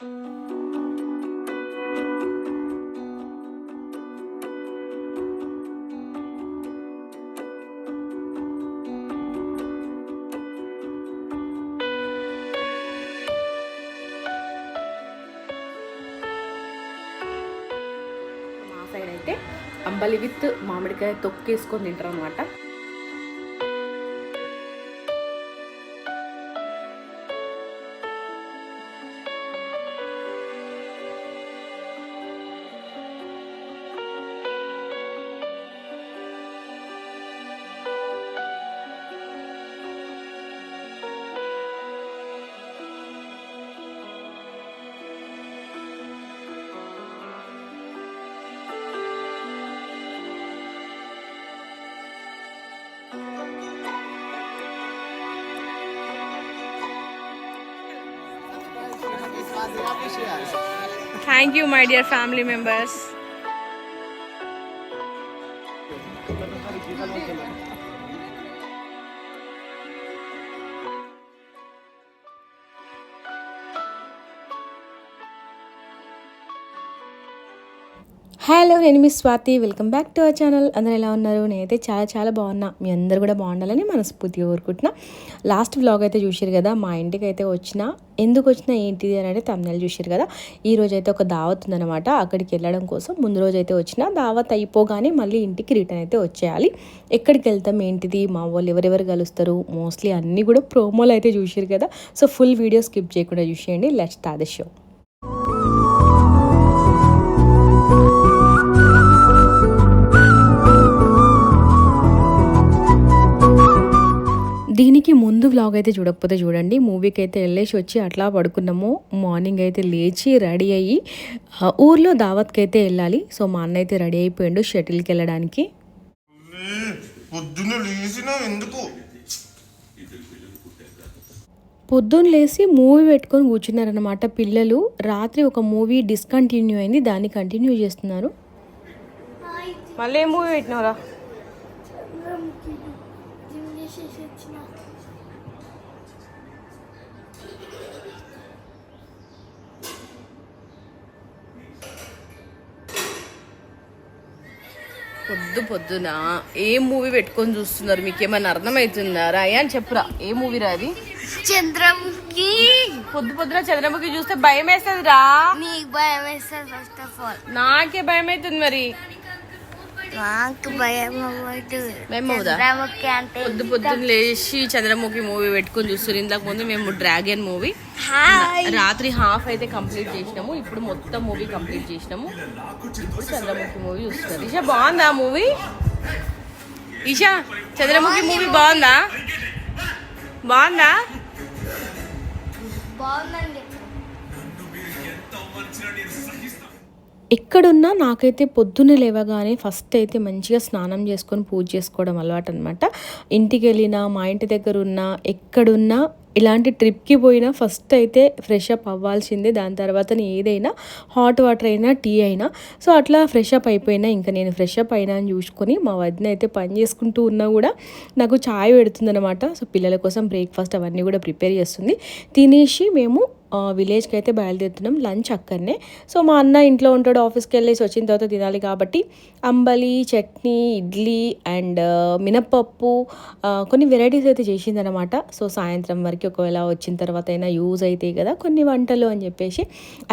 మా సైడ్ అయితే అంబలి విత్ మామిడికాయ తొక్కేసుకొని తింటారు అనమాట thank you my dear family members hello నేను మీ Swathi. Welcome back to our channel. అందరూ ఎలా ఉన్నారు? నేనైతే చాలా చాలా బాగున్నా. మీ అందరు కూడా బాగుండాలని మనస్ఫూర్తిగా కోరుకుంటున్నా. లాస్ట్ వ్లాగ్ అయితే చూసారు కదా మా ఇంటికి అయితే వచ్చిన. ఎందుకు వచ్చినా ఏంటిది అని అంటే తమిళ చూసారు కదా. ఈ రోజు అయితే ఒక దావత్ ఉందన్నమాట. అక్కడికి వెళ్ళడం కోసం ముందు రోజు అయితే వచ్చిన. దావత్ అయిపోగానే మళ్ళీ ఇంటికి రిటర్న్ అయితే వచ్చేయాలి. ఎక్కడికి వెళ్తాం ఏంటిది? మా వాళ్ళు ఎవరెవరు కలుస్తారు? మోస్ట్లీ అన్నీ కూడా ప్రోమోలు అయితే చూసారు కదా. సో ఫుల్ వీడియో స్కిప్ చేయకుండా చూసేయండి. లెట్స్ స్టార్ట్ షో వ్లాగ్ అయితే చూడకపోతే చూడండి. మూవీకి అయితే వెళ్ళేసి వచ్చి అట్లా పడుకున్నాము. మార్నింగ్ అయితే లేచి రెడీ అయ్యి ఊర్లో దావత్కి అయితే వెళ్ళాలి. సో మా అన్న అయితే రెడీ అయిపోయిండు షటిల్కి వెళ్ళడానికి. పొద్దున్న లేచిన ఎందుకు? పొద్దున్న లేసి మూవీ పెట్టుకొని కూర్చున్నారనమాట పిల్లలు. రాత్రి ఒక మూవీ డిస్కంటిన్యూ అయింది. దాన్ని కంటిన్యూ చేస్తున్నారు. మళ్ళీ మూవీ పెట్టినవరా? పొద్దు పొద్దున? ఏ మూవీ పెట్టుకొని చూస్తున్నారు? మీకు ఏమైనా అర్థమవుతుందా? రాయా అని చెప్పురా. ఏ మూవీ రా అది? చంద్రముఖి. పొద్దు పొద్దున చంద్రముఖి చూస్తే భయం వేస్తుంది రా నీకు భయం వేస్తుంది ఫస్ట్ ఆఫ్ ఆల్ నాకే భయం అవుతుంది మరి నాకు భయం అవ్వదు భయం అవుదా? చంద్రముఖి అంటే పొద్దు పొద్దున్న లేచి చంద్రముఖి మూవీ పెట్టుకొని చూస్తారు ఇంతకు ముందు మేము డ్రాగన్ మూవీ. రాత్రి హాఫ్ అయితే కంప్లీట్ చేసినాము. ఇప్పుడు మొత్తం మూవీ కంప్లీట్ చేసినాము. ఇప్పుడు చంద్రముఖి మూవీ చూస్తున్నారు. ఈషా బాగుందా మూవీ? ఈషా చంద్రముఖి మూవీ. బాగుందా? బాగుందా? బాగుందండి. ఎక్కడున్నా నాకైతే పొద్దున్న లేవగానే ఫస్ట్ అయితే మంచిగా స్నానం చేసుకొని పూజ చేసుకోవడం అలవాటు అనమాట ఇంటికి వెళ్ళినా మా ఇంటి దగ్గర ఉన్నా ఎక్కడున్నా ఇలాంటి ట్రిప్కి పోయినా ఫస్ట్ అయితే ఫ్రెష్ అప్ అవ్వాల్సిందే. దాని తర్వాత ఏదైనా హాట్ వాటర్ అయినా టీ అయినా సో అట్లా ఫ్రెష్ అప్ అయిపోయినా ఇంకా నేను ఫ్రెష్ అప్ అయినా అని చూసుకొని మా వదిన అయితే పని చేసుకుంటూ ఉన్నా కూడా నాకు చాయ్ పెడుతుందనమాట సో పిల్లల కోసం బ్రేక్ఫాస్ట్ అవన్నీ కూడా ప్రిపేర్ చేస్తుంది. తినేసి మేము విలేజ్కి అయితే బయలుదేరుతున్నాం లంచ్ అక్కడనే. సో మా అన్న ఇంట్లో ఉంటాడు ఆఫీస్కి వెళ్ళేసి వచ్చిన తర్వాత తినాలి కాబట్టి అంబలి చట్నీ ఇడ్లీ అండ్ మినపప్పు కొన్ని వెరైటీస్ అయితే చేసిందనమాట సో సాయంత్రం వరకు ఒకవేళ వచ్చిన తర్వాత అయినా యూజ్ అవుతాయి కదా కొన్ని వంటలు అని చెప్పేసి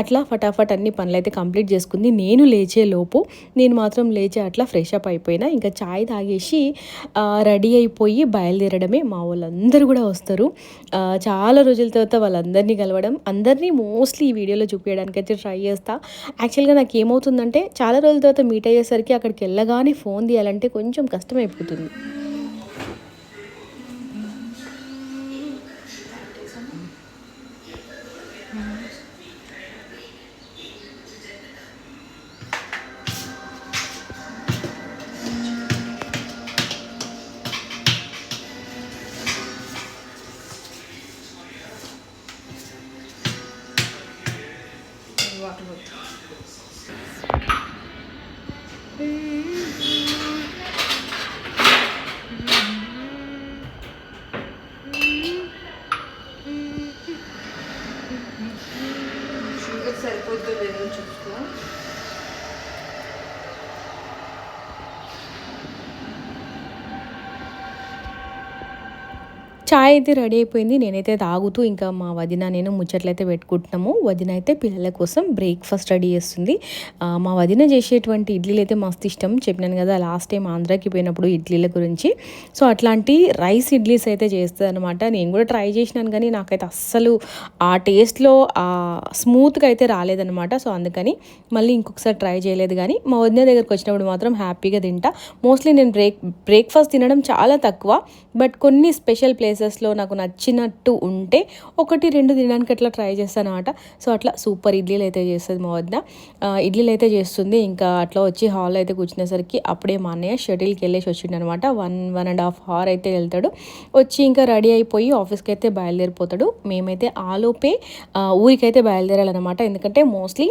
అట్లా ఫటాఫట్ అన్ని పనులు అయితే కంప్లీట్ చేసుకుంది. నేను లేచే లోపు నేను మాత్రం లేచే అట్లా ఫ్రెష్ అప్ అయిపోయినా. ఇంకా చాయ్ తాగేసి రెడీ అయిపోయి బయలుదేరడమే. మా వాళ్ళందరూ కూడా వస్తారు. చాలా రోజుల తర్వాత వాళ్ళందరినీ కలవడం అందరినీ మోస్ట్లీ ఈ వీడియోలో చూపించడానికి అయితే ట్రై చేస్తా. యాక్చువల్గా నాకు ఏమవుతుందంటే చాలా రోజుల తర్వాత మీట్ అయ్యేసరికి అక్కడికి వెళ్ళగానే ఫోన్ తీయాలంటే కొంచెం కష్టమైపోతుంది. అయితే రెడీ అయిపోయింది. నేనైతే తాగుతూ ఇంకా మా వదిన నేను ముచ్చట్లయితే పెట్టుకుంటున్నాము. వదిన అయితే పిల్లల కోసం బ్రేక్ఫాస్ట్ రెడీ చేస్తుంది. మా వదిన చేసేటువంటి ఇడ్లీలు అయితే మస్తు ఇష్టం. చెప్పినాను కదా లాస్ట్ టైం ఆంధ్రాకి పోయినప్పుడు ఇడ్లీల గురించి. సో అట్లాంటి రైస్ ఇడ్లీస్ అయితే చేస్తుంది అనమాట నేను కూడా ట్రై చేసినాను కానీ నాకైతే అస్సలు ఆ టేస్ట్లో ఆ స్మూత్గా అయితే రాలేదనమాట సో అందుకని మళ్ళీ ఇంకొకసారి ట్రై చేయలేదు కానీ మా వదిన దగ్గరికి వచ్చినప్పుడు మాత్రం హ్యాపీగా తింటా. మోస్ట్లీ నేను బ్రేక్ బ్రేక్ఫాస్ట్ తినడం చాలా తక్కువ. బట్ కొన్ని స్పెషల్ ప్లేసెస్ ప్లేసెస్లో నాకు నచ్చినట్టు ఉంటే ఒకటి రెండు తినడానికి అట్లా ట్రై చేస్తాను అనమాట సో అట్లా సూపర్ ఇడ్లీలు అయితే చేస్తుంది మా వద్ద ఇడ్లీలు అయితే చేస్తుంది. ఇంకా అట్లా వచ్చి హాల్ అయితే కూర్చునేసరికి అప్పుడే మా అన్నయ్య షటిల్కి వెళ్ళేసి వచ్చిండు అనమాట one one and half hour అయితే వెళ్తాడు. వచ్చి ఇంకా రెడీ అయిపోయి ఆఫీస్కి అయితే బయలుదేరిపోతాడు. మేమైతే ఆలోపే ఊరికైతే బయలుదేరాలన్నమాట. ఎందుకంటే mostly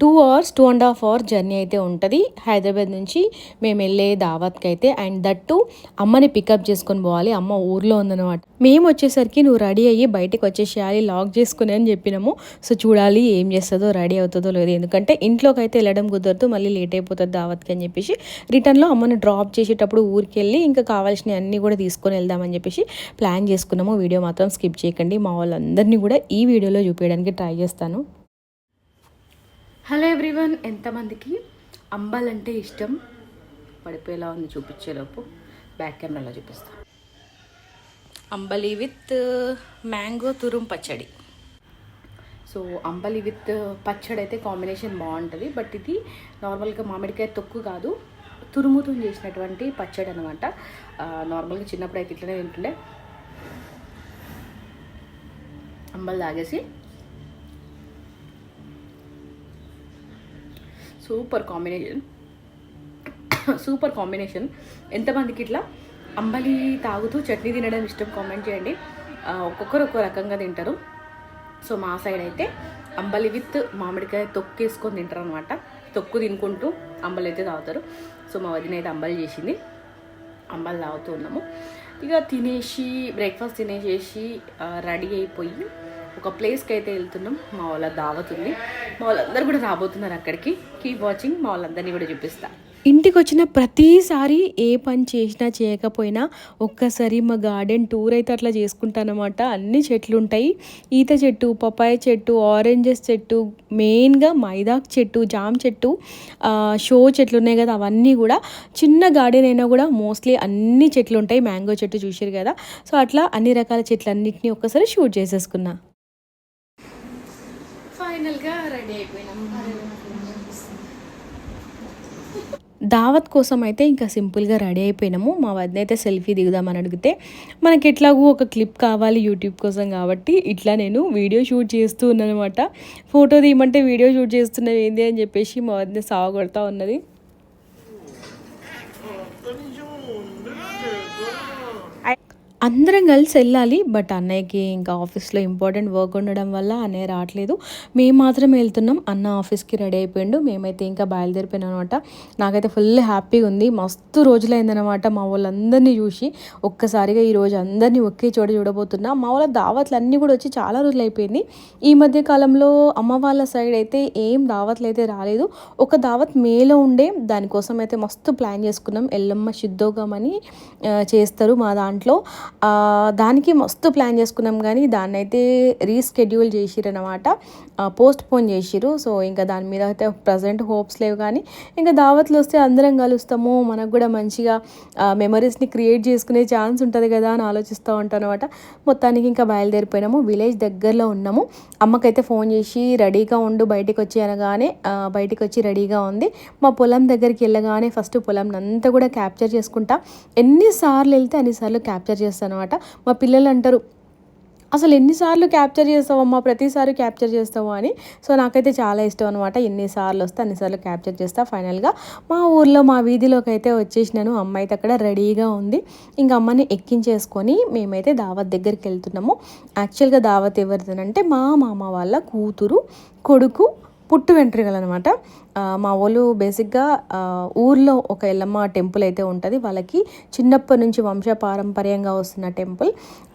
two hours two and half hour journey అయితే ఉంటుంది. హైదరాబాద్ నుంచి మేము వెళ్ళే దావత్కి అయితే అండ్ దట్టు అమ్మని పికప్ చేసుకొని పోవాలి. అమ్మ ఊర్లో ఉందన్నమాట. మేము వచ్చేసరికి నువ్వు రెడీ అయ్యి బయటకు వచ్చేసేయాలి లాక్ చేసుకుని అని చెప్పినాము. సో చూడాలి ఏం చేస్తుందో రెడీ అవుతుందో లేదో. ఎందుకంటే ఇంట్లోకి అయితే వెళ్ళడం కుదరదు మళ్ళీ లేట్ అయిపోతుంది దావత్కి అని చెప్పేసి. రిటర్న్లో అమ్మని డ్రాప్ చేసేటప్పుడు ఊరికి వెళ్ళి ఇంకా కావాల్సినవి అన్నీ కూడా తీసుకొని వెళ్దామని చెప్పేసి ప్లాన్ చేసుకున్నాము. వీడియో మాత్రం స్కిప్ చేయకండి. మా వాళ్ళందరినీ కూడా ఈ వీడియోలో చూపించడానికి ట్రై చేస్తాను. హలో ఎవ్రీవన్ ఎంతమందికి అంబాలంటే ఇష్టం? పడిపోయేలా ఉంది చూపించేలోపు. బ్యాక్ కెమెరాలో చూపిస్తా. అంబలి విత్ మ్యాంగో తురుం పచ్చడి. సో అంబలి విత్ పచ్చడి అయితే కాంబినేషన్ బాగుంటుంది. బట్ ఇది నార్మల్గా మామిడికాయ తొక్కు కాదు తురుముతో చేసినటువంటి పచ్చడి అనమాట నార్మల్గా చిన్నప్పుడు అయితే ఇట్లనే తింటుండే. అంబలి తాగేసి సూపర్ కాంబినేషన్. Super combination. ఎంతమందికి ఇట్లా అంబలి తాగుతూ చట్నీ తినడం ఇష్టం కామెంట్ చేయండి. ఒక్కొక్కరు ఒక్కో రకంగా తింటారు. సో మా సైడ్ అయితే అంబలి విత్ మామిడికాయ తొక్కు వేసుకొని తింటారు అనమాట తొక్కు తినుకుంటూ అంబలి అయితే తాగుతారు. సో మా వదిన అయితే అంబలి చేసింది. అంబలి తాగుతూ ఉన్నాము. ఇక తినేసి బ్రేక్ఫాస్ట్ తినేసేసి రెడీ అయిపోయి ఒక ప్లేస్కి అయితే వెళ్తున్నాం. మా వాళ్ళ దావత్ ఉంది మా వాళ్ళందరూ కూడా రాబోతున్నారు అక్కడికి. కీప్ వాచింగ్ మా వాళ్ళందరినీ కూడా చూపిస్తా. ఇంటికి వచ్చిన ప్రతిసారి ఏ పని చేసినా చేయకపోయినా ఒక్కసారి మా గార్డెన్ టూర్ అయితే అట్లా చేసుకుంటానమాట. అన్ని చెట్లు ఉంటాయి. ఈత చెట్టు పపాయ చెట్టు ఆరెంజెస్ చెట్టు మెయిన్గా మైదాక్ చెట్టు జామ్ చెట్టు షో చెట్లు ఉన్నాయి కదా అవన్నీ కూడా చిన్న గార్డెన్ అయినా కూడా మోస్ట్లీ అన్ని చెట్లు ఉంటాయి. మ్యాంగో చెట్టు చూసారు కదా. సో అట్లా అన్ని రకాల చెట్లన్నిటిని ఒక్కసారి షూట్ చేసేసుకున్నా. ఫైనల్గా రెడీ అయిపోయినాం దావత్ కోసం అయితే ఇంకా సింపుల్గా రెడీ అయిపోయినాము. మా వదిన అయితే సెల్ఫీ దిగుదామని అడిగితే మనకి ఎట్లాగూ ఒక క్లిప్ కావాలి యూట్యూబ్ కోసం కాబట్టి ఇట్లా నేను వీడియో షూట్ చేస్తూ ఉన్నాను అనమాట ఫోటో తీయమంటే వీడియో షూట్ చేస్తున్నవి ఏంది అని చెప్పేసి మా వదిన సాగొడతా ఉన్నది. అందరం కలిసి వెళ్ళాలి బట్ అన్నయ్యకి ఇంకా ఆఫీస్లో ఇంపార్టెంట్ వర్క్ ఉండడం వల్ల అన్నయ్య రావట్లేదు. మేము మాత్రమే వెళ్తున్నాం. అన్న ఆఫీస్కి రెడీ అయిపోయిండు. మేమైతే ఇంకా బయలుదేరిపోయినా అనమాట నాకైతే ఫుల్ హ్యాపీగా ఉంది. మస్తు రోజులైందనమాట మా వాళ్ళందరినీ చూసి. ఒక్కసారిగా ఈరోజు అందరినీ ఒకే చోట చూడబోతున్నా. మా వాళ్ళ దావత్లు అన్నీ కూడా వచ్చి చాలా రోజులు అయిపోయింది ఈ మధ్య కాలంలో అమ్మ వాళ్ళ సైడ్ అయితే ఏం దావత్లు అయితే రాలేదు. ఒక దావత్ మేలో ఉండే. దానికోసం అయితే మస్తు ప్లాన్ చేసుకున్నాం. ఎల్లమ్మ సిద్ధోగం అని చేస్తారు మా దాంట్లో. దానికి మస్తు ప్లాన్ చేసుకున్నాం కానీ దాన్ని అయితే రీస్కెడ్యూల్ చేసిరనమాట పోస్ట్ పోన్ చేసిరు. సో ఇంకా దాని మీద అయితే ప్రజెంట్ హోప్స్ లేవు కానీ ఇంకా దావత్లు వస్తే అందరం కలుస్తాము. మనకు కూడా మంచిగా మెమరీస్ని క్రియేట్ చేసుకునే ఛాన్స్ ఉంటుంది కదా అని ఆలోచిస్తూ ఉంటాను అనమాట మొత్తానికి ఇంకా బయలుదేరిపోయినాము. విలేజ్ దగ్గరలో ఉన్నాము. అమ్మకైతే ఫోన్ చేసి రెడీగా ఉండు బయటకు వచ్చి అనగానే బయటకు వచ్చి రెడీగా ఉంది. మా పొలం దగ్గరికి వెళ్ళగానే ఫస్ట్ పొలం అంతా కూడా క్యాప్చర్ చేసుకుంటా. ఎన్నిసార్లు వెళ్తే అన్నిసార్లు క్యాప్చర్ చేస్తాను అనమాట మా పిల్లలు అంటారు అసలు ఎన్నిసార్లు క్యాప్చర్ చేస్తావమ్మా? ప్రతిసారి క్యాప్చర్ చేస్తావు? అని. సో నాకైతే చాలా ఇష్టం అనమాట ఎన్నిసార్లు వస్తే అన్నిసార్లు క్యాప్చర్ చేస్తా. ఫైనల్గా మా ఊర్లో మా వీధిలోకి అయితే వచ్చేసినాను. అమ్మ అయితే అక్కడ రెడీగా ఉంది. ఇంకా అమ్మని ఎక్కించేసుకొని మేమైతే దావత్ దగ్గరికి వెళ్తున్నాము. యాక్చువల్గా దావత్ ఎవరిదనంటే మా మామ వాళ్ళ కూతురు కొడుకు పుట్టు వెంట్రుకలు అనమాట మా వాళ్ళు బేసిక్గా ఊర్లో ఒక ఎల్లమ్మ టెంపుల్ అయితే ఉంటుంది. వాళ్ళకి చిన్నప్పటి నుంచి వంశపారంపర్యంగా వస్తున్న టెంపుల్.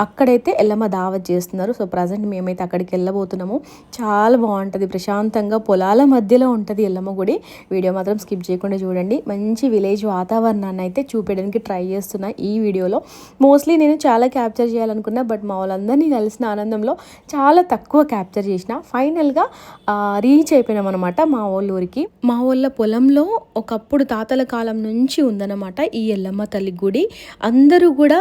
అక్కడైతే ఎల్లమ్మ దావత్ చేస్తున్నారు. సో ప్రజెంట్ మేమైతే అక్కడికి వెళ్ళబోతున్నాము. చాలా బాగుంటుంది. ప్రశాంతంగా పొలాల మధ్యలో ఉంటుంది ఎల్లమ్మ గుడి. వీడియో మాత్రం స్కిప్ చేయకుండా చూడండి. మంచి విలేజ్ వాతావరణాన్ని అయితే చూపించడానికి ట్రై చేస్తున్నా ఈ వీడియోలో. మోస్ట్లీ నేను చాలా క్యాప్చర్ చేయాలనుకున్నా బట్ మా వాళ్ళందరినీ కలిసిన ఆనందంలో చాలా తక్కువ క్యాప్చర్ చేసిన ఫైనల్గా రీచ్ అయిపోయినాం అనమాట మా వాళ్ళ ఊరికి. మా వాళ్ళ పొలంలో ఒకప్పుడు తాతల కాలం నుంచి ఉందన్నమాట ఈ ఎల్లమ్మ తల్లి గుడి. అందరూ కూడా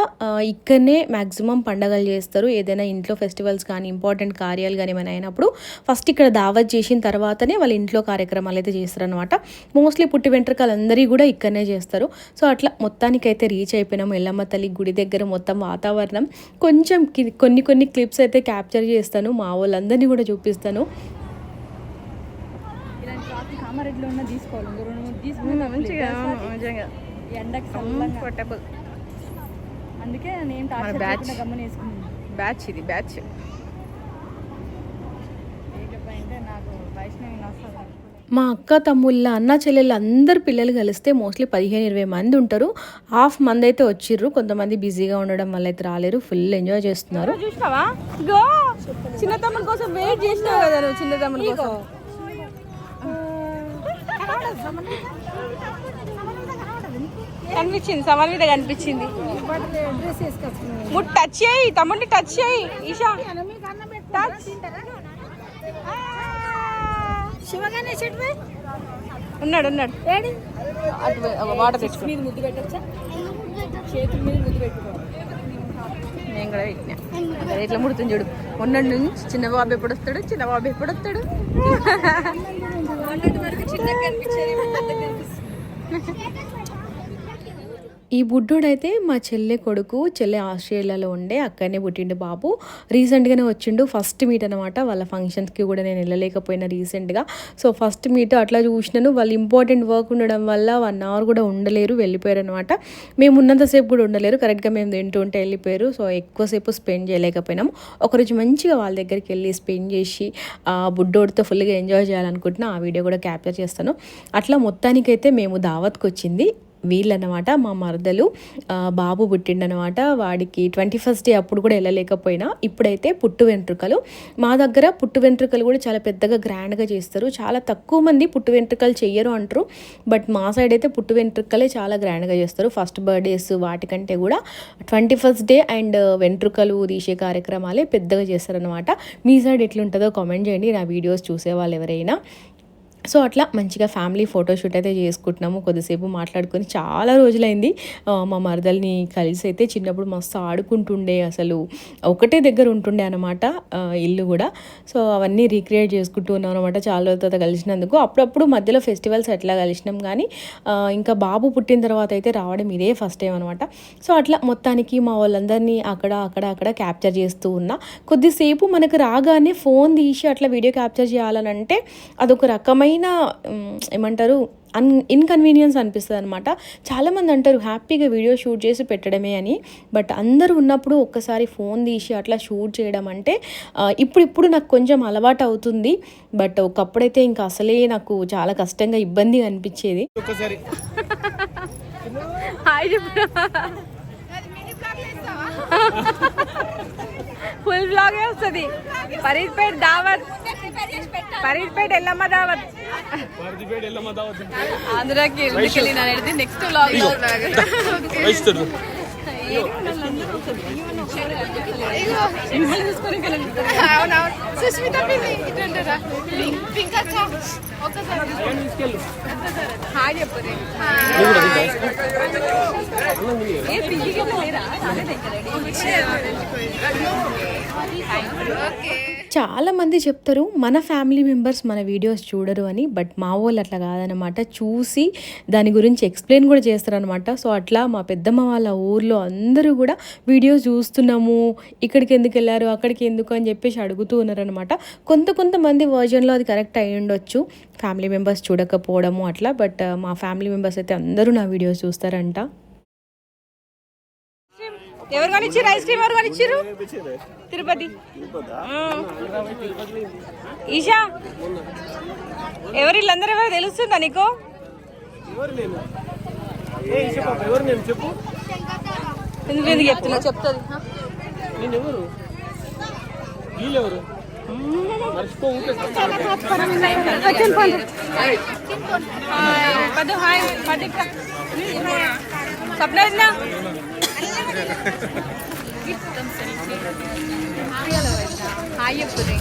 ఇక్కడనే మ్యాక్సిమం పండగలు చేస్తారు. ఏదైనా ఇంట్లో ఫెస్టివల్స్ కానీ ఇంపార్టెంట్ కార్యాలు కానీ ఏమైనా అయినప్పుడు ఫస్ట్ ఇక్కడ దావత్ చేసిన తర్వాతనే వాళ్ళ ఇంట్లో కార్యక్రమాలు అయితే చేస్తారనమాట మోస్ట్లీ పుట్టి వెంట్రుకలు అందరికీ కూడా ఇక్కడనే చేస్తారు. సో అట్లా మొత్తానికైతే రీచ్ అయిపోయినాం. ఎల్లమ్మ తల్లి గుడి దగ్గర మొత్తం వాతావరణం. కొంచెం కొన్ని కొన్ని క్లిప్స్ అయితే క్యాప్చర్ చేస్తాను. మా వాళ్ళందరినీ కూడా చూపిస్తాను. కామారెడ్డిలో ఉన్న తీసుకోవాలి. ఇంకో రెండు మూడు తీసుకుని మంచిగా నిజంగా. ఎండకి కంఫర్టబుల్ అందుకే నేను టార్చర్ బ్యాచ్. ఇది బ్యాచ్. నాకు వైష్ణవి మా అక్క తమ్ముళ్ళ అన్న చెల్లెళ్ళు అందరు పిల్లలు కలిస్తే మోస్ట్లీ పదిహేను ఇరవై మంది ఉంటారు. హాఫ్ మంది అయితే వచ్చిర్రు. కొంతమంది బిజీగా ఉండడం వల్ల అయితే రాలేరు. ఫుల్ ఎంజాయ్ చేస్తున్నారు. చూసినావా? గో చిన్న తమ్ముడు కోసం వెయిట్ చేసినావు కదా నువ్వు చిన్న తమ్ముడు కోసం. కనిపించింది సమాన్ మీద కనిపించింది. ముట్ టచ్ చేయి తమ్ముడిని టచ్ చేయి ఈషా. టచ్ ఉన్నాడు ఉన్నాడు. అటు ఒక వాటర్ తెచ్చుకో. మీద ముద్దు పెట్టచ్చా? చేతుల మీద ముద్దు పెట్టుకో. నేను కూడా పెట్టినా. ఇట్లా ముడుతుంది చూడు. ఉన్నటి నుంచి చిన్న బాబు ఎప్పుడు వస్తాడు చిన్న బాబు ఎప్పుడు వస్తాడు మొన్నటి వరకు చిన్నగా కనిపించేది ఇప్పుడు కనిపిస్తుంది. ఈ బుడ్డోడైతే మా చెల్లె కొడుకు చెల్లె ఆస్ట్రేలియాలో ఉండే అక్కడనే పుట్టిండు బాబు. రీసెంట్గానే వచ్చిండు ఫస్ట్ మీట్ అనమాట వాళ్ళ ఫంక్షన్స్కి కూడా నేను వెళ్ళలేకపోయినా రీసెంట్గా. సో ఫస్ట్ మీట్ అట్లా చూసినాను. వాళ్ళు ఇంపార్టెంట్ వర్క్ ఉండడం వల్ల వన్ అవర్ కూడా ఉండలేరు వెళ్ళిపోయారు అనమాట మేము ఉన్నంతసేపు కూడా ఉండలేరు. కరెక్ట్గా మేము తింటూ ఉంటే వెళ్ళిపోయారు. సో ఎక్కువసేపు స్పెండ్ చేయలేకపోయినాం ఒకరోజు మంచిగా వాళ్ళ దగ్గరికి వెళ్ళి స్పెండ్ చేసి ఆ బుడ్డోడితో ఫుల్గా ఎంజాయ్ చేయాలనుకుంటున్నా ఆ వీడియో కూడా క్యాప్చర్ చేస్తాను. అట్లా మొత్తానికైతే మేము దావత్కి వచ్చింది. వీళ్ళనమాట మా మరదలు. బాబు పుట్టిండనమాట. వాడికి ట్వంటీ ఫస్ట్ డే అప్పుడు కూడా వెళ్ళలేకపోయినా ఇప్పుడైతే పుట్టు వెంట్రుకలు. మా దగ్గర పుట్టు వెంట్రుకలు కూడా చాలా పెద్దగా గ్రాండ్గా చేస్తారు. చాలా తక్కువ మంది పుట్టు వెంట్రుకలు చెయ్యరు అంటారు. బట్ మా సైడ్ అయితే పుట్టు వెంట్రుకలే చాలా గ్రాండ్గా చేస్తారు. ఫస్ట్ బర్త్డేస్ వాటికంటే కూడా ట్వంటీ ఫస్ట్ డే అండ్ వెంట్రుకలు తీసే కార్యక్రమాలే పెద్దగా చేస్తారనమాట. మీ సైడ్ ఎట్లుంటుందో కామెంట్ చేయండి. నా వీడియోస్ చూసే వాళ్ళు ఎవరైనా. సో అట్లా మంచిగా ఫ్యామిలీ ఫోటోషూట్ అయితే చేసుకుంటున్నాము. కొద్దిసేపు మాట్లాడుకొని చాలా రోజులైంది. మా మరదల్ని కలిసి అయితే చిన్నప్పుడు మస్తు ఆడుకుంటుండే అసలు. ఒకటే దగ్గర ఉంటుండే అనమాట ఇల్లు కూడా. సో అవన్నీ రీక్రియేట్ చేసుకుంటూ ఉన్నాం అనమాట చాలా రోజుల తర్వాత కలిసినందుకు. అప్పుడప్పుడు మధ్యలో ఫెస్టివల్స్ అట్లా కలిసినాం కానీ ఇంకా బాబు పుట్టిన తర్వాత అయితే రావడం ఇదే ఫస్ట్ టైం అనమాట సో అట్లా మొత్తానికి మా వాళ్ళందరినీ అక్కడ అక్కడ అక్కడ క్యాప్చర్ చేస్తూ ఉన్నా. కొద్దిసేపు మనకు రాగానే ఫోన్ తీసి అట్లా వీడియో క్యాప్చర్ చేయాలని అంటే అదొక రకమైన ఉమ్, ఏమంటారు అన్ ఇన్కన్వీనియన్స్ అనిపిస్తుంది అనమాట చాలామంది అంటారు హ్యాపీగా వీడియో షూట్ చేసి పెట్టడమే అని. బట్ అందరూ ఉన్నప్పుడు ఒక్కసారి ఫోన్ తీసి అట్లా షూట్ చేయడం అంటే ఇప్పుడు ఇప్పుడు నాకు కొంచెం అలవాటు అవుతుంది. బట్ ఒకప్పుడైతే ఇంకా అసలే నాకు చాలా కష్టంగా ఇబ్బందిగా అనిపించేది. హాయ్ ఫుల్ బ్లాగే వస్తుంది. ఫరీద్పేట్ దావత్. ఫరీద్పేట్ ఎల్లమ్మ దావత్. ఆంధ్రాకి ఎందుకు వెళ్ళినా అనేది నెక్స్ట్ బ్లాగ్ సుస్మిత హాయ్ చాలా మంది చెప్తారు మన ఫ్యామిలీ మెంబర్స్ మన వీడియోస్ చూడరు అని బట్ మా వాళ్ళు అట్లా కాదనమాట చూసి దాని గురించి ఎక్స్ప్లెయిన్ కూడా చేస్తారనమాట సో అట్లా మా పెద్దమ్మ వాళ్ళ ఊర్లో అందరూ కూడా వీడియోస్ చూస్తున్నాము ఇక్కడికి ఎందుకు వెళ్ళారు అక్కడికి ఎందుకు అని చెప్పేసి అడుగుతూ ఉన్నారనమాట కొంత కొంతమంది వర్జన్లో అది కరెక్ట్ అయి ఉండొచ్చు. ఫ్యామిలీ మెంబర్స్ చూడకపోవడము అట్లా బట్ uh, మా ఫ్యామిలీ మెంబర్స్ అయితే అందరూ నా వీడియోస్ చూస్తారంట. ఎవరు కొనిచ్చారు ఐస్ క్రీమ్ ఎవరు కొనిచ్చారు తిరుపతి. ఈషా ఎవరు వీళ్ళందరూ ఎవరు తెలుస్తుందా నీకు? ఎందుకు ఎందుకు చెప్తున్నా చెప్తుంది హాయ్. పది సప్న వదినా? హాయ్ చెప్తుంది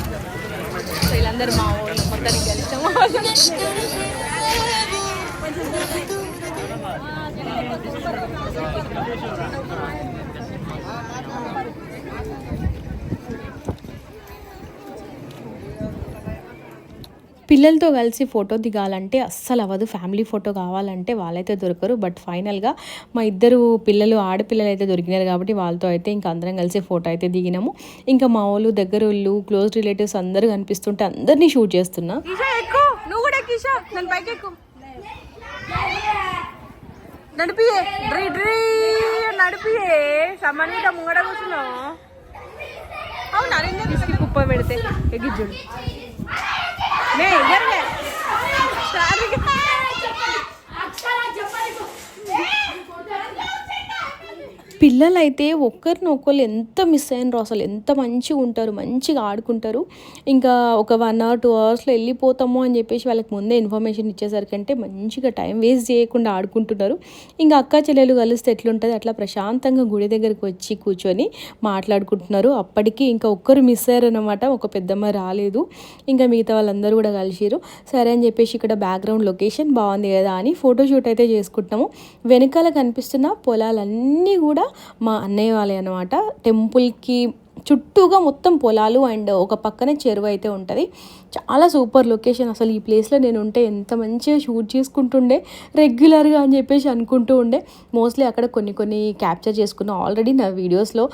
సో వీళ్ళందరూ మా ఊళ్ళు మొత్తానికి కలిసాము. పిల్లలతో కలిసి ఫోటో దిగాలంటే అస్సలు అవ్వదు. ఫ్యామిలీ ఫోటో కావాలంటే వాళ్ళైతే దొరకరు. బట్ ఫైనల్గా మా ఇద్దరు పిల్లలు ఆడపిల్లలు అయితే దొరికినారు కాబట్టి వాళ్ళతో అయితే ఇంకా అందరం కలిసి ఫోటో అయితే దిగినాము. ఇంకా మా వాళ్ళు దగ్గర వాళ్ళు క్లోజ్ రిలేటివ్స్ అందరూ కనిపిస్తుంటే అందరినీ షూట్ చేస్తున్నా. నువ్వు కూడా ఎక్కు ఈషా నన్ను పైకి ఎక్కు నడిపియే. డ్రీ డ్రీ నడిపియే. సమానంగా ముంగడ కూర్చున్నావు. అవునా తీసుకు కుప్ప పెడితే ఎగిజ్జుడు మే ఎగరలే పిల్లలైతే ఒక్కరిని ఒకళ్ళు ఎంత మిస్ అయినరో అసలు ఎంత మంచిగా ఉంటారు మంచిగా ఆడుకుంటారు. ఇంకా ఒక వన్ అవర్ టూ అవర్స్లో వెళ్ళిపోతాము అని చెప్పేసి వాళ్ళకి ముందే ఇన్ఫర్మేషన్ ఇచ్చేసరికంటే మంచిగా టైం వేస్ట్ చేయకుండా ఆడుకుంటున్నారు. ఇంకా అక్క చెల్లెలు కలిస్తే ఎట్లుంటుంది? అట్లా ప్రశాంతంగా గుడి దగ్గరికి వచ్చి కూర్చొని మాట్లాడుకుంటున్నారు. అప్పటికి ఇంకా ఒక్కరు మిస్ అయ్యారనమాట ఒక పెద్దమ్మ రాలేదు. ఇంకా మిగతా వాళ్ళందరూ కూడా కలిసిరు సరే అని చెప్పేసి ఇక్కడ బ్యాక్గ్రౌండ్ లొకేషన్ బాగుంది కదా అని ఫోటోషూట్ అయితే చేసుకుంటున్నాము. వెనకాల కనిపిస్తున్న పొలాలన్నీ కూడా మా అన్నయ్య వాళ్ళే అనమాట టెంపుల్కి చుట్టూగా మొత్తం పొలాలు అండ్ ఒక పక్కనే చెరువు అయితే ఉంటుంది. చాలా సూపర్ లొకేషన్. అసలు ఈ ప్లేస్లో నేను ఉంటే ఎంత మంచిగా షూట్ చేసుకుంటుండే రెగ్యులర్గా అని చెప్పేసి అనుకుంటూ ఉండే. మోస్ట్లీ అక్కడ కొన్ని కొన్ని క్యాప్చర్ చేసుకున్నా. ఆల్రెడీ నా వీడియోస్లో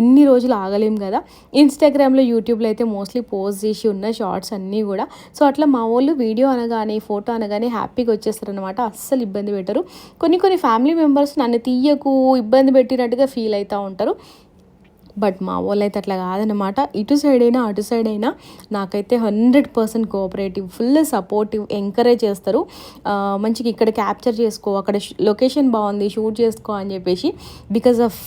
ఇన్ని రోజులు ఆగలేం కదా. ఇన్స్టాగ్రామ్లో యూట్యూబ్లో అయితే మోస్ట్లీ పోస్ట్ చేసి ఉన్న షార్ట్స్ అన్నీ కూడా. సో అట్లా మా వాళ్ళు వీడియో అనగానే ఫోటో అనగానే హ్యాపీగా వచ్చేస్తారనమాట అస్సలు ఇబ్బంది పెట్టరు. కొన్ని కొన్ని ఫ్యామిలీ మెంబర్స్ నన్ను తీయకు ఇబ్బంది పెట్టినట్టుగా ఫీల్ అవుతూ ఉంటారు. బట్ మా వాళ్ళు అయితే అట్లా కాదనమాట ఇటు సైడ్ అయినా అటు సైడ్ అయినా నాకైతే hundred percent cooperative full supportive encourage చేస్తారు. మంచిగా ఇక్కడ క్యాప్చర్ చేసుకో అక్కడ లొకేషన్ బాగుంది షూట్ చేసుకో అని చెప్పేసి because of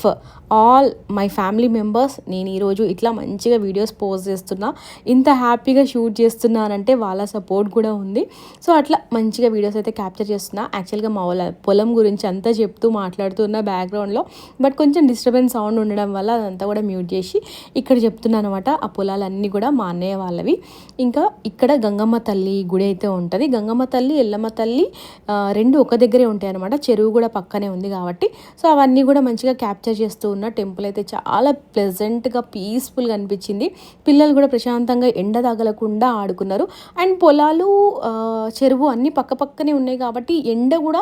all my family members నేను ఈరోజు ఇట్లా మంచిగా వీడియోస్ పోస్ట్ చేస్తున్నా. ఇంత హ్యాపీగా షూట్ చేస్తున్నానంటే వాళ్ళ సపోర్ట్ కూడా ఉంది. సో అట్లా మంచిగా వీడియోస్ అయితే క్యాప్చర్ చేస్తున్నా. యాక్చువల్గా మా వాళ్ళ పొలం గురించి అంతా చెప్తూ మాట్లాడుతున్న బ్యాక్గ్రౌండ్లో బట్ కొంచెం డిస్టర్బెన్స్ సౌండ్ ఉండడం వల్ల అదంతా కూడా మ్యూట్ చేసి ఇక్కడ చెప్తున్నాను అనమాట ఆ పొలాలన్నీ కూడా మా అన్నయ్య వాళ్ళవి. ఇంకా ఇక్కడ గంగమ్మ తల్లి గుడి అయితే ఉంటుంది. గంగమ్మ తల్లి ఎల్లమ్మ తల్లి రెండు ఒక దగ్గరే ఉంటాయి అనమాట చెరువు కూడా పక్కనే ఉంది కాబట్టి. సో అవన్నీ కూడా మంచిగా క్యాప్చర్ చేస్తూ ఉన్న టెంపుల్ అయితే చాలా ప్లెజెంట్గా పీస్ఫుల్గా అనిపించింది. పిల్లలు కూడా ప్రశాంతంగా ఎండ తగలకుండా ఆడుకున్నారు. అండ్ పొలాలు చెరువు అన్నీ పక్క పక్కనే ఉన్నాయి కాబట్టి ఎండ కూడా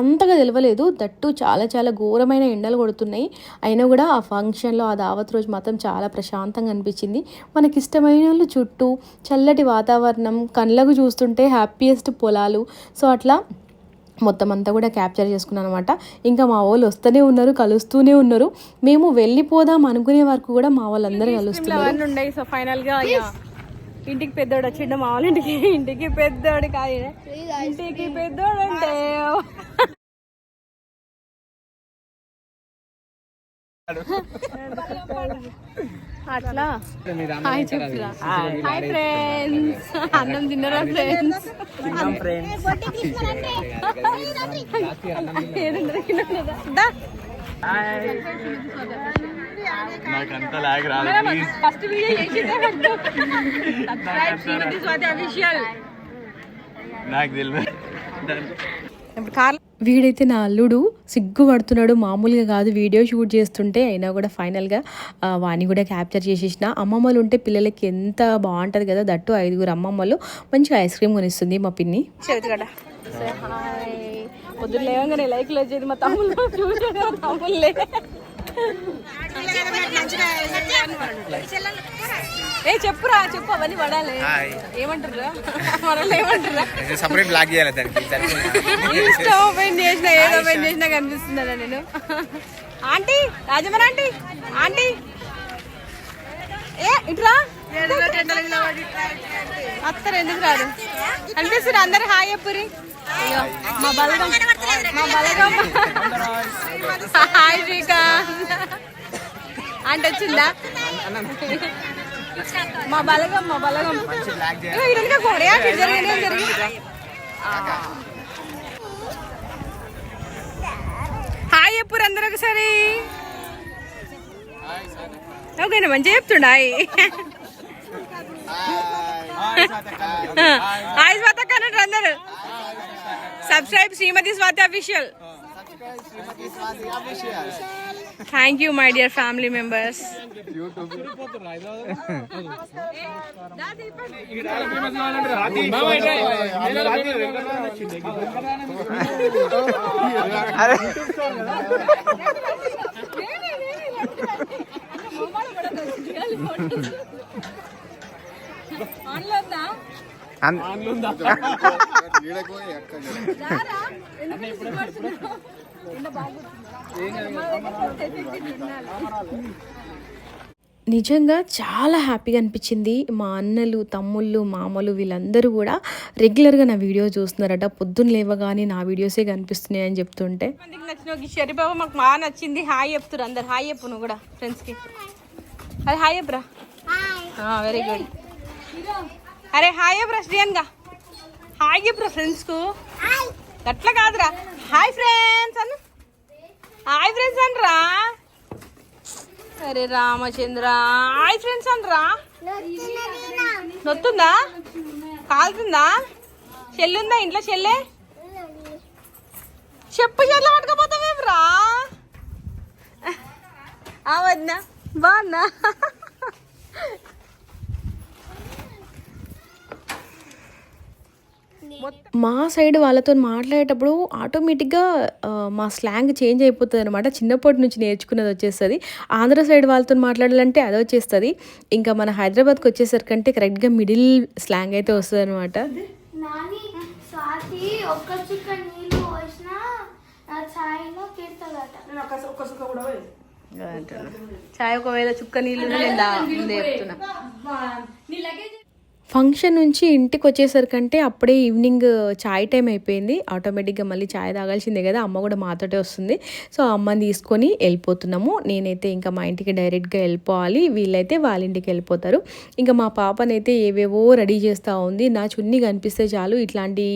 అంతగా తెలియలేదు దట్టు చాలా చాలా ఘోరమైన ఎండలు కొడుతున్నాయి. అయినా కూడా ఆ ఫంక్షన్లో ఆ దావత్ రోజు మాత్రం చాలా ప్రశాంతంగా అనిపించింది. మనకి ఇష్టమైన వాళ్ళు చుట్టూ చల్లటి వాతావరణం కళ్ళకు చూస్తుంటే హ్యాపీయెస్ట్ పొలాలు. సో అట్లా మొత్తం అంతా కూడా క్యాప్చర్ చేసుకున్నాను అనమాట ఇంకా మా వాళ్ళు వస్తూనే ఉన్నారు కలుస్తూనే ఉన్నారు. మేము వెళ్ళిపోదాం అనుకునే వరకు కూడా మా వాళ్ళందరూ కలుస్తున్నారు. సో ఫైనల్గా ఇంటికి పెద్దోడు వచ్చిండు మా వాళ్ళ ఇంటికి. ఇంటికి పెద్దోడు కాదు. ఇంటికి పెద్దోడు అంటే అట్లా? హాయ్ చెప్పురా హాయ్ ఫ్రెండ్స్. అన్నం తిన్నారా ఫ్రెండ్స్? నాకంత లాగ్ రాదు ఫస్ట్ వీడియో చేసిందే సబ్స్క్రైబ్ శ్రీమతి స్వాతి అఫీషియల్ నాకు తెలియదు. ఇప్పుడు కార్ వీడైతే నా అల్లుడు. సిగ్గుపడుతున్నాడు మామూలుగా కాదు. వీడియో షూట్ చేస్తుంటే అయినా కూడా ఫైనల్గా ఆ, వాణ్ణి కూడా క్యాప్చర్ చేసేసిన. అమ్మమ్మలు ఉంటే పిల్లలకి ఎంత బాగుంటుంది కదా దట్టు ఐదుగురు అమ్మమ్మలు మంచిగా ఐస్ క్రీమ్ కొనిస్తుంది మా పిన్ని. హాయ్ పొద్దున్న లేవగానే లైక్లు వచ్చేది మా తమ్ముళ్ళు. తమ్ముళ్ళే. ఏ చెప్పురా చెప్పు అవన్నీ పడాలి. ఏమంటారా మనల్ని ఏమంటారా సపరేట్ బ్లాక్ చేయాలి దానికి ఇన్స్టా ఓపెన్ చేసిన ఏది ఓపెన్ చేసినా కనిపిస్తుందా నేను. ఆంటీ రాజమన్ ఆంటీ ఆంటీ. ఏ ఇట్రా అత్తరు ఎందుకు రాదు? కనిపిస్తుంది అందరు హాయ్ చెప్పురి అయ్యో మా బలగం మా బలగం. హాయ్ శ్రీకాంత్. ఆంటీ వచ్చిందా? మా బలగం మా బలగం. కొరియా జరిగింది జరిగింది. హాయ్ చెప్పురు అందరు ఒకసారి? ఓకేనా మంచిగా చెప్తుండ హాయ్. స్వాతక్క అన్నట్టు అందరు. Subscribe Srimathi Swathi official thank you my dear family members నిజంగా చాలా హ్యాపీగా అనిపించింది. మా అన్నలు తమ్ముళ్ళు మామలు వీళ్ళందరూ కూడా రెగ్యులర్గా నా వీడియో చూస్తున్నారట. పొద్దున్న లేవగానే నా వీడియోసే కనిపిస్తున్నాయి అని చెప్తుంటే నచ్చిన బాబు మాకు బాగా నచ్చింది. హాయ్ చెప్తురు అందరు. హాయ్ చెప్పు నువ్వు కూడా ఫ్రెండ్స్కి అరే హాయ్ చెప్పురా. వెరీ గుడ్ అరే హాయ్ చెప్పురా శ్రీయన్గా హాయ్ చెప్పురా ఫ్రెండ్స్కు అట్లా కాదురా. హాయ్ ఫ్రెండ్స్ అన్న. హాయ్ ఫ్రెండ్స్ అనరా అరే రామచంద్ర. హాయ్ ఫ్రెండ్స్ అనరా నొత్తుందా? కాలుతుందా? చెల్లుందా ఇంట్లో చెల్లె? చెప్పు చెట్ల పట్టుకపోతావేమ్రా అవద్దా బాగున్నా? మా సైడ్ వాళ్ళతో మాట్లాడేటప్పుడు ఆటోమేటిక్గా మా స్లాంగ్ చేంజ్ అయిపోతుంది అనమాట చిన్నప్పటి నుంచి నేర్చుకున్నది వచ్చేస్తుంది. ఆంధ్ర సైడ్ వాళ్ళతో మాట్లాడాలంటే అది వచ్చేస్తుంది. ఇంకా మన హైదరాబాద్కి వచ్చేసరికంటే కరెక్ట్గా మిడిల్ స్లాంగ్ అయితే వస్తుంది అనమాట చాయ్ ఒకవేళ చుక్క నీళ్ళు నేను చెప్తున్నా. ఫంక్షన్ నుంచి ఇంటికి వచ్చేసరికంటే అప్పుడే ఈవినింగ్ చాయ్ టైం అయిపోయింది. ఆటోమేటిక్గా మళ్ళీ చాయ్ తాగాల్సిందే కదా అమ్మ కూడా మాతోటే వస్తుంది. సో అమ్మని తీసుకొని వెళ్ళిపోతున్నాము. నేనైతే ఇంకా మా ఇంటికి డైరెక్ట్గా వెళ్ళిపోవాలి. వీళ్ళైతే వాళ్ళ ఇంటికి వెళ్ళిపోతారు. ఇంకా మా పాపనైతే ఏవేవో రెడీ చేస్తూ ఉంది. నా చున్నీ కనిపిస్తే చాలు. ఇట్లాంటి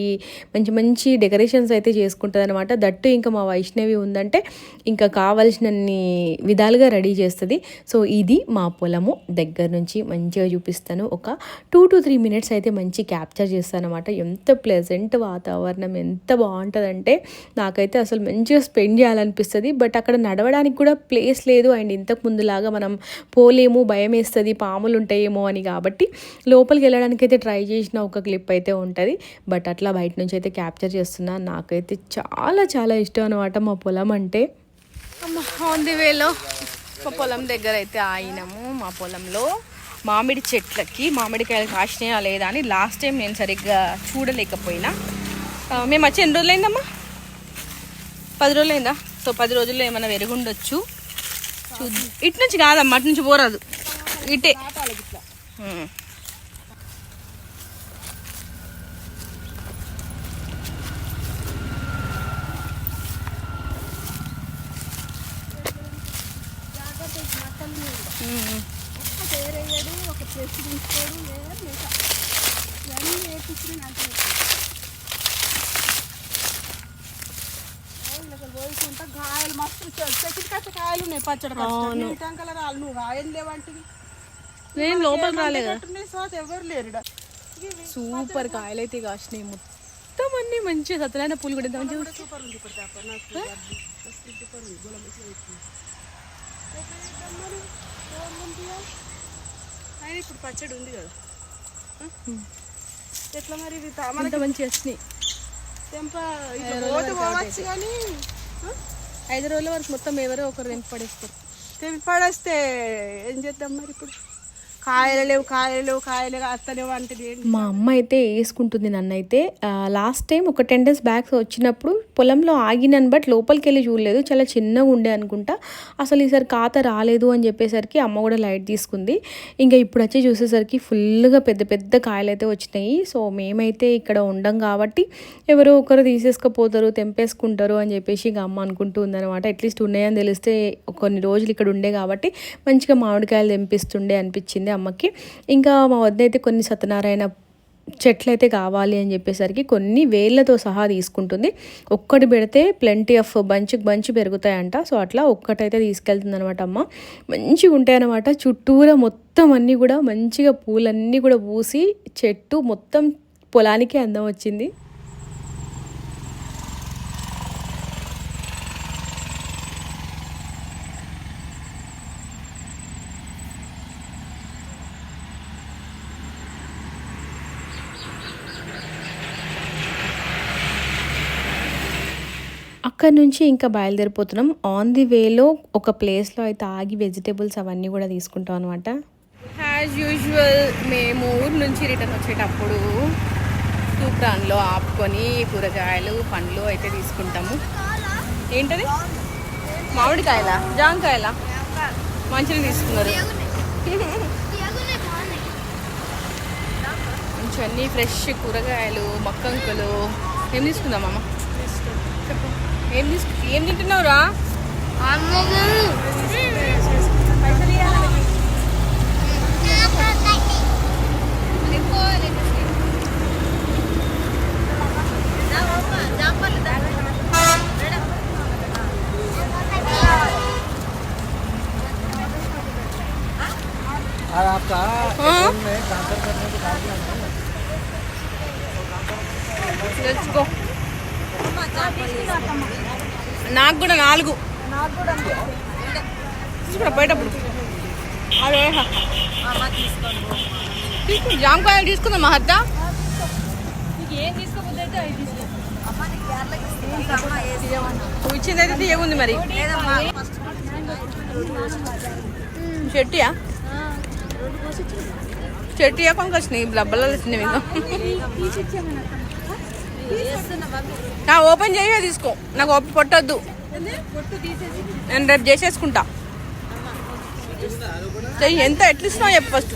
మంచి మంచి డెకరేషన్స్ అయితే చేసుకుంటుంది అనమాట దట్టు ఇంకా మా వైష్ణవి ఉందంటే ఇంకా కావాల్సినన్ని విధాలుగా రెడీ చేస్తుంది. సో ఇది మా పొలము. దగ్గర నుంచి మంచిగా చూపిస్తాను. ఒక టూ టు త్రీ మినిట్స్ అయితే మంచి క్యాప్చర్ చేస్తాను అనమాట ఎంత ప్లెజెంట్ వాతావరణం ఎంత బాగుంటుందంటే నాకైతే అసలు మంచిగా స్పెండ్ చేయాలనిపిస్తుంది. బట్ అక్కడ నడవడానికి కూడా ప్లేస్ లేదు. అండ్ ఇంతకు ముందులాగా మనం పోలేము భయం వేస్తుంది పాములు ఉంటాయేమో అని కాబట్టి లోపలికి వెళ్ళడానికి అయితే ట్రై చేసిన ఒక క్లిప్ అయితే ఉంటుంది. బట్ అట్లా బయట నుంచి అయితే క్యాప్చర్ చేస్తున్నా. నాకైతే చాలా చాలా ఇష్టం అనమాట మా పొలం అంటే. ఆన్ ది వేలో. మా పొలం దగ్గర అయితే ఆగినాము మా పొలంలో. మామిడి చెట్లకి మామిడికాయలు కాసినాయా లేదా అని లాస్ట్ టైం నేను సరిగ్గా చూడలేకపోయినా. మేము వచ్చి ఎన్ని రోజులైందమ్మా? పది రోజులైందా? సో పది రోజుల్లో ఏమైనా వెరుగుండొచ్చు చూద్దాం. ఇటు నుంచి కాదమ్మా అటు నుంచి పోరాదు. ఇటే. ఉమ్. కాయలు మస్తు చెట్టు కట్ట కాయలు ఉన్నాయి పచ్చడి అవును. టంకల రాళ్ళు నువ్వు కాయలు లేవంటివి నేను రాలేదు? ఎవరు లేరు. సూపర్ కాయలు అయితే కాసినాయి మొత్తం అన్ని మంచిగా సత్యనారాయణ పూలు కూడా సూపర్ ఉంది నాకు సూపర్. అయినా ఇప్పుడు పచ్చడి ఉంది కదా? ఎట్లా మరి ఇది అంత మంచిగా వచ్చినాయి. తెంప పోతే పోవచ్చు కానీ ఐదు రోజుల వరకు మొత్తం ఎవరో ఒకరు తెంపి పడేస్తారు తెప్పి పడేస్తే ఏం చేద్దాం మరి ఇప్పుడు? కాయలు లేవు కాయలు లేవు కాయలు అత్తలేవు అంటే మా అమ్మ అయితే వేసుకుంటుంది నన్ను అయితే. లాస్ట్ టైం ఒక టెన్ డేస్ బ్యాక్ వచ్చినప్పుడు పొలంలో ఆగినాను బట్ లోపలికి వెళ్ళి చూడలేదు. చాలా చిన్నగా ఉండే అనుకుంటా. అసలు ఈసారి ఖాత రాలేదు అని చెప్పేసరికి అమ్మ కూడా లైట్ తీసుకుంది. ఇంకా ఇప్పుడు వచ్చి చూసేసరికి ఫుల్గా పెద్ద పెద్ద కాయలు అయితే వచ్చినాయి. సో మేమైతే ఇక్కడ ఉండం కాబట్టి ఎవరో ఒకరు తీసేసుకపోతారు తెంపేసుకుంటారు అని చెప్పేసి ఇంకా అమ్మ అనుకుంటూ ఉందన్నమాట. అట్లీస్ట్ ఉన్నాయని తెలిస్తే కొన్ని రోజులు ఇక్కడ ఉండే కాబట్టి మంచిగా మామిడికాయలు తెంపిస్తుండే అనిపించింది. అమ్మకి. ఇంకా మా వద్ద అయితే కొన్ని సత్యనారాయణ చెట్లు అయితే కావాలి అని చెప్పేసరికి కొన్ని వేళ్ళతో సహా తీసుకుంటుంది. ఒక్కటి పెడితే ప్లెంటీ ఆఫ్ బంచ్ బంచ్ పెరుగుతాయంట. సో అట్లా ఒక్కటైతే తీసుకెళ్తుంది అనమాట అమ్మ. మంచిగా ఉంటాయన్నమాట. చుట్టూరా మొత్తం అన్నీ కూడా మంచిగా పూలన్నీ కూడా పూసి చెట్టు మొత్తం పొలానికి అందం వచ్చింది. అక్కడ నుంచి ఇంకా బయలుదేరిపోతున్నాం. ఆన్ ది వేలో ఒక ప్లేస్లో అయితే ఆగి వెజిటేబుల్స్ అవన్నీ కూడా తీసుకుంటాం అనమాట యాజ్ యూజువల్ మేము ఊరు నుంచి రిటర్న్ వచ్చేటప్పుడు సూప్రాన్లో ఆపుకొని కూరగాయలు పండ్లు అయితే తీసుకుంటాము. ఏంటది? మామిడికాయల? జాంకాయల? మంచిగా తీసుకున్నారు. కొంచెం అన్నీ ఫ్రెష్ కూరగాయలు మక్కంకులు. ఏం తీసుకుందాం అమ్మ? చెప్పు. ఏం తీసుకు ఏం తింటున్నావురా? go. నాకు కూడా నాలుగు. తీసుకురా పోయేటప్పుడు అదే తీసుకుని జామకాయలు తీసుకుందాం మహద్దా నువ్వు ఇచ్చింది అయితే ఏముంది మరి. చెట్టియా? చెట్టియా పంకొచ్చినాయి డబ్బల్లో వచ్చినాయి మీకు నా ఓపెన్ చేయ తీసుకో. నాకు ఓపెన్ కొట్టద్దు నేను రేపు చేసేసుకుంటా. చెయ్యి ఎంత ఎట్లా ఇస్తున్నావు చెప్పు ఫస్ట్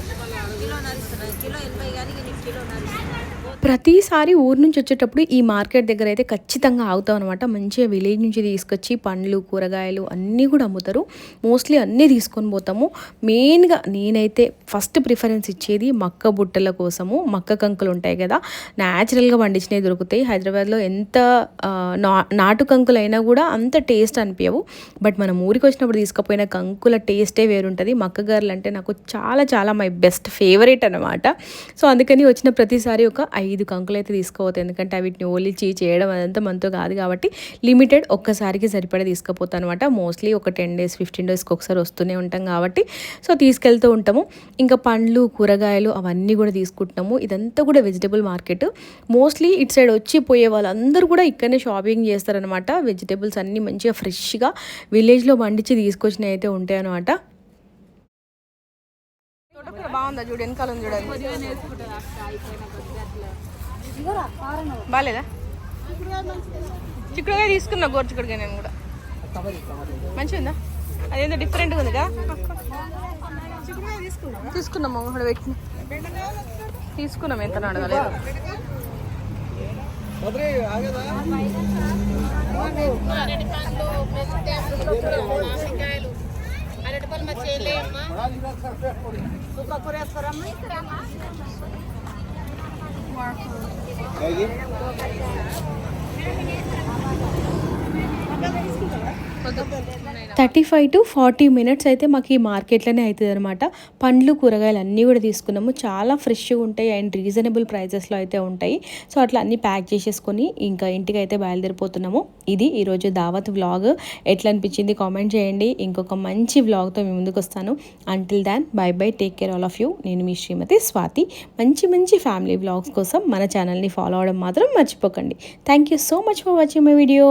ప్రతిసారి ఊరు నుంచి వచ్చేటప్పుడు ఈ మార్కెట్ దగ్గర అయితే ఖచ్చితంగా ఆగుతాం అనమాట మంచిగా విలేజ్ నుంచి తీసుకొచ్చి పండ్లు కూరగాయలు అన్నీ కూడా అమ్ముతారు. మోస్ట్లీ అన్నీ తీసుకొని పోతాము. మెయిన్గా నేనైతే ఫస్ట్ ప్రిఫరెన్స్ ఇచ్చేది మక్క బుట్టల కోసము. మక్క కంకులు ఉంటాయి కదా న్యాచురల్గా పండించినవి దొరుకుతాయి. హైదరాబాద్లో ఎంత నా నాటు కంకులు అయినా కూడా అంత టేస్ట్ అనిపించవు. బట్ మనం ఊరికి వచ్చినప్పుడు తీసుకుపోయిన కంకుల టేస్టే వేరుంటుంది. మక్క గారెలు అంటే నాకు చాలా చాలా మై బెస్ట్ ఫేవరెట్ అనమాట సో అందుకని వచ్చిన ప్రతిసారి ఒక ఐదు కంకులు అయితే తీసుకోవద్దు. ఎందుకంటే వీటిని ఓలిచి చేయడం అదంతా మనతో కాదు కాబట్టి లిమిటెడ్ ఒక్కసారికి సరిపడా తీసుకుపోతాను అనమాట మోస్ట్లీ ఒక టెన్ డేస్ ఫిఫ్టీన్ డేస్కి ఒకసారి వస్తూనే ఉంటాం కాబట్టి. సో తీసుకెళ్తూ ఉంటాము. ఇంకా పండ్లు కూరగాయలు అవన్నీ కూడా తీసుకుంటున్నాము. ఇదంతా కూడా వెజిటబుల్ మార్కెట్. మోస్ట్లీ ఇటు సైడ్ వచ్చి పోయే వాళ్ళందరూ కూడా ఇక్కడనే షాపింగ్ చేస్తారనమాట వెజిటబుల్స్ అన్నీ మంచిగా ఫ్రెష్గా విలేజ్లో పండించి తీసుకొచ్చినవి అయితే ఉంటాయి అనమాట బాగుందా చూడు? వెనకాల చూడండి బాగాలేదా చిక్కుడుగా తీసుకున్నా గోరు చిక్కుడుగా నేను కూడా. మంచిగా ఉందా అదేందో డిఫరెంట్గా ఉందిగా. తీసుకున్నాము అక్కడ పెట్టి తీసుకున్నాం ఎంత అడగలేదు thank you. Thirty five to forty minutes అయితే మాకు ఈ మార్కెట్లోనే అవుతుంది అనమాట పండ్లు కూరగాయలు అన్నీ కూడా తీసుకున్నాము. చాలా ఫ్రెష్గా ఉంటాయి అండ్ రీజనబుల్ ప్రైజెస్లో అయితే ఉంటాయి. సో అట్లా అన్నీ ప్యాక్ చేసేసుకొని ఇంకా ఇంటికి అయితే బయలుదేరిపోతున్నాము. ఇది ఈరోజు దావత్ వ్లాగ్. ఎట్లా అనిపించింది కామెంట్ చేయండి. ఇంకొక మంచి వ్లాగ్తో మీ ముందుకు వస్తాను. Until then bye bye take care all of you నేను మీ శ్రీమతి స్వాతి. మంచి మంచి ఫ్యామిలీ వ్లాగ్స్ కోసం మన ఛానల్ని ఫాలో అవడం మాత్రం మర్చిపోకండి. Thank you so much for watching my video